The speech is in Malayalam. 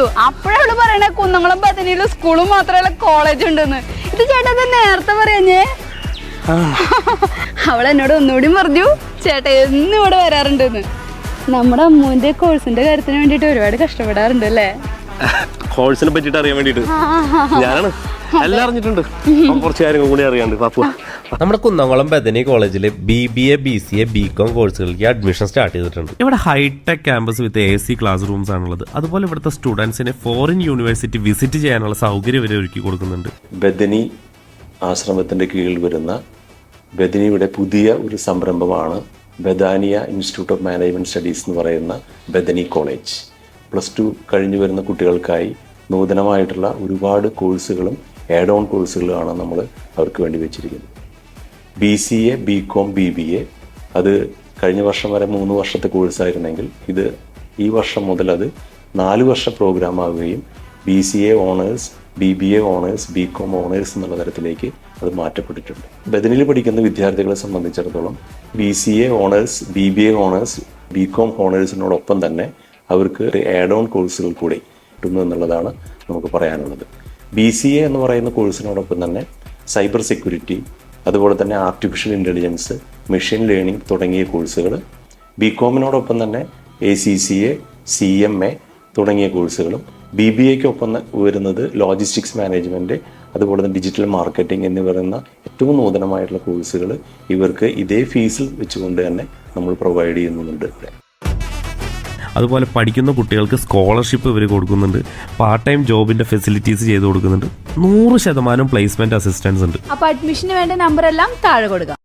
ചോദിച്ചു അപ്പോഴവൾ പറയണ കുന്നംകുളം പത്തനിയിലും സ്കൂളും മാത്രല്ല കോളേജ് ഉണ്ടെന്ന്. ഇത് ചേട്ടൻ നേരത്തെ പറയാഞ്ഞേ? അവൾ എന്നോട് ഒന്നുകൂടി പറഞ്ഞു ചേട്ടാ എന്നും ഇവിടെ വരാറുണ്ടെന്ന്. നമ്മുടെ അമ്മുവിന്റെ കോഴ്സിന്റെ കാര്യത്തിന് വേണ്ടിട്ട് ഒരുപാട് കഷ്ടപ്പെടാറുണ്ട് അല്ലേ? കോഴ്സിനെ പറ്റിട്ട് അറിയാൻ വേണ്ടിട്ട് ഞാനാണ്. എല്ലാം അറിഞ്ഞിട്ടുണ്ട്. കുറച്ച് കാര്യങ്ങൾ കൂടി അറിയാണ്ട്. പാപ്പു നമ്മുടെ കുന്നംകുളം ബദനി കോളേജിൽ B B A B C A B com കോഴ്സുകൾക്ക് അഡ്മിഷൻ സ്റ്റാർട്ട് ചെയ്തിട്ടുണ്ട്. ഇവിടെ hi tech campus with A C class rooms ആണുള്ളത്. അതുപോലെ ഇവിടുത്തെ സ്റ്റുഡൻസിനെ ഫോറിൻ യൂണിവേഴ്സിറ്റി വിസിറ്റ് ചെയ്യാനുള്ള സൗകര്യം വരെ ഒരുക്കി കൊടുക്കുന്നുണ്ട്. ബദനി ആശ്രമത്തിന്റെ കീഴിൽ വരുന്ന ബദനിയുടെ പുതിയ ഒരു സംരംഭമാണ് Bethania institute of management studies എന്ന് പറയുന്ന ബദനി കോളേജ് പ്ലസ് ടു കഴിഞ്ഞു വരുന്ന കുട്ടികൾക്കായി നൂതനമായിട്ടുള്ള ഒരുപാട് കോഴ്സുകളും ആഡ് ഓൺ കോഴ്സുകളാണ് നമ്മൾ അവർക്ക് വേണ്ടി വെച്ചിരിക്കുന്നത്. B C A B com B B A അത് കഴിഞ്ഞ വർഷം വരെ മൂന്ന് വർഷത്തെ കോഴ്സായിരുന്നെങ്കിൽ ഇത് ഈ വർഷം മുതൽ അത് നാല് വർഷ പ്രോഗ്രാം ആവുകയും B C A honours B B A honours B com honours എന്നുള്ള തരത്തിലേക്ക് അത് മാറ്റപ്പെട്ടിട്ടുണ്ട്. ബദനിൽ പഠിക്കുന്ന വിദ്യാർത്ഥികളെ സംബന്ധിച്ചിടത്തോളം B C A honours B B A honours B com ഓണേഴ്സിനോടൊപ്പം തന്നെ അവർക്ക് ആഡ് ഓൺ കോഴ്സുകൾ കൂടി കിട്ടുന്നു എന്നുള്ളതാണ് നമുക്ക് പറയാനുള്ളത്. ബി സി എ എന്ന് പറയുന്ന കോഴ്സിനോടൊപ്പം തന്നെ സൈബർ സെക്യൂരിറ്റി അതുപോലെ തന്നെ ആർട്ടിഫിഷ്യൽ ഇന്റലിജൻസ് മെഷീൻ ലേണിംഗ് തുടങ്ങിയ കോഴ്സുകൾ ബി കോമിനോടൊപ്പം തന്നെ A C C A C M A തുടങ്ങിയ കോഴ്സുകളും ബി ബി എക്കൊപ്പം വരുന്നത് ലോജിസ്റ്റിക്സ് മാനേജ്മെന്റ് അതുപോലെ തന്നെ ഡിജിറ്റൽ മാർക്കറ്റിംഗ് എന്ന് പറയുന്ന ഏറ്റവും നൂതനമായിട്ടുള്ള കോഴ്സുകൾ ഇവർക്ക് ഇതേ ഫീസിൽ വെച്ചുകൊണ്ട് തന്നെ നമ്മൾ പ്രൊവൈഡ് ചെയ്യുന്നുണ്ട് ഇവിടെ. അതുപോലെ പഠിക്കുന്ന കുട്ടികൾക്ക് സ്കോളർഷിപ്പ് ഇവർ കൊടുക്കുന്നുണ്ട്. പാർട്ട് ടൈം ജോബിന്റെ ഫെസിലിറ്റീസ് ചെയ്ത് കൊടുക്കുന്നുണ്ട്. നൂറ് ശതമാനം പ്ലേസ്മെന്റ് അസിസ്റ്റൻസ് ഉണ്ട്. അപ്പൊ അഡ്മിഷന് വേണ്ട നമ്പർ എല്ലാം താഴെ കൊടുക്കാം.